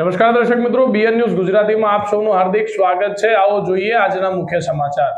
નમસ્કાર દર્શક મિત્રો બીએન ન્યૂઝ ગુજરાતીમાં આપ સૌનું હાર્દિક સ્વાગત છે. આવો જોઈએ આજના મુખ્ય સમાચાર.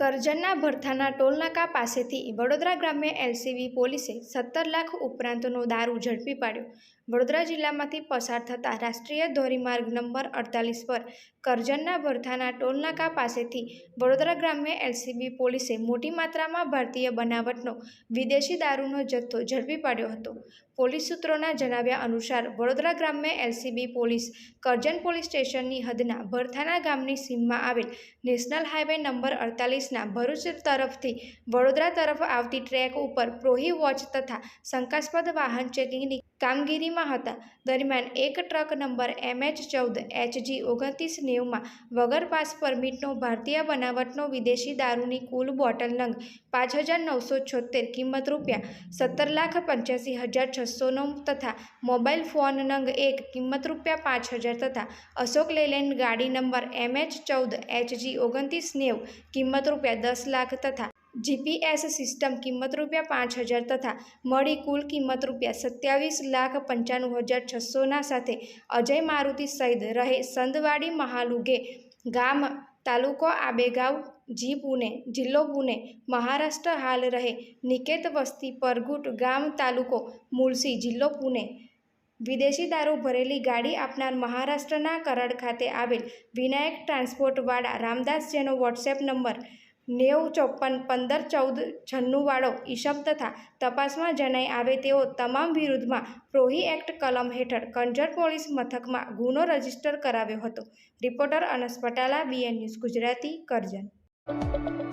કરજણના ભરથાના ટોલનાકા પાસેથી વડોદરા ગ્રામ્ય એલસીબી પોલીસે સત્તર લાખ ઉપરાંતનો દારૂ ઝડપી પાડ્યો. વડોદરા જિલ્લામાંથી પસાર થતા રાષ્ટ્રીય ધોરીમાર્ગ નંબર અડતાલીસ પર કરજણના ભરથાના ટોલનાકા પાસેથી વડોદરા ગ્રામ્ય એલસીબી પોલીસે મોટી માત્રામાં ભારતીય બનાવટનો વિદેશી દારૂનો જથ્થો ઝડપી પાડ્યો હતો. પોલીસ સૂત્રોના જણાવ્યા અનુસાર, વડોદરા ગ્રામ્ય એલસીબી પોલીસ કરજણ પોલીસ સ્ટેશનની હદના ભરથાના ગામની સીમમાં આવેલ નેશનલ હાઈવે નંબર અડતાલીસના ભરૂચ તરફથી વડોદરા તરફ આવતી ટ્રેક ઉપર પ્રોહી વોચ તથા શંકાસ્પદ વાહન ચેકિંગની કામગીરીમાં હતા. દરમિયાન એક ટ્રક નંબર એમએચ ચૌદ એચજી ઓગણત્રીસ નેવમાં વગર પાસ પરમિટનો ભારતીય બનાવટનો વિદેશી દારૂની કુલ બોટલ નંગ પાંચ હજાર નવસો છોતેર કિંમત રૂપિયા, સત્તર લાખ પંચ્યાસી હજાર છસોનો તથા મોબાઈલ ફોન નંગ એક કિંમત રૂપિયા પાંચ હજાર તથા અશોક લેલેન્ડ ગાડી નંબર એમએચ ચૌદ એચજી ઓગણત્રીસ નેવ કિંમત રૂપિયા દસ લાખ તથા જીપીએસ સિસ્ટમ કિંમત રૂપિયા પાંચ હજાર તથા મળી કુલ કિંમત રૂપિયા સત્યાવીસ લાખ પંચાણું હજાર છસોના સાથે અજય મારુતિ સહિત રહે સંદવાડી મહાલુગે ગામ તાલુકો આબેગાંવ, જી પુણે, જિલ્લો પુણે, મહારાષ્ટ્ર હાલ રહે નિકેત વસ્તી પરગુટ ગામ તાલુકો મુળસી જિલ્લો પુણે. વિદેશી દારૂ ભરેલી ગાડી આપનાર મહારાષ્ટ્રના કરાડ ખાતે આવેલ વિનાયક ટ્રાન્સપોર્ટવાળા રામદાસ જેનો વોટ્સએપ નંબર નેવું ચોપન પંદર ચૌદ છન્નુંવાળો ઈસમ તથા તપાસમાં જણાઈ આવે તેઓ તમામ વિરુદ્ધમાં પ્રોહી એક્ટ કલમ હેઠળ કંજર પોલીસ મથકમાં ગુનો રજિસ્ટર કરાવ્યો હતો. Reporter Anas Patala BN news Gujarati Karjan.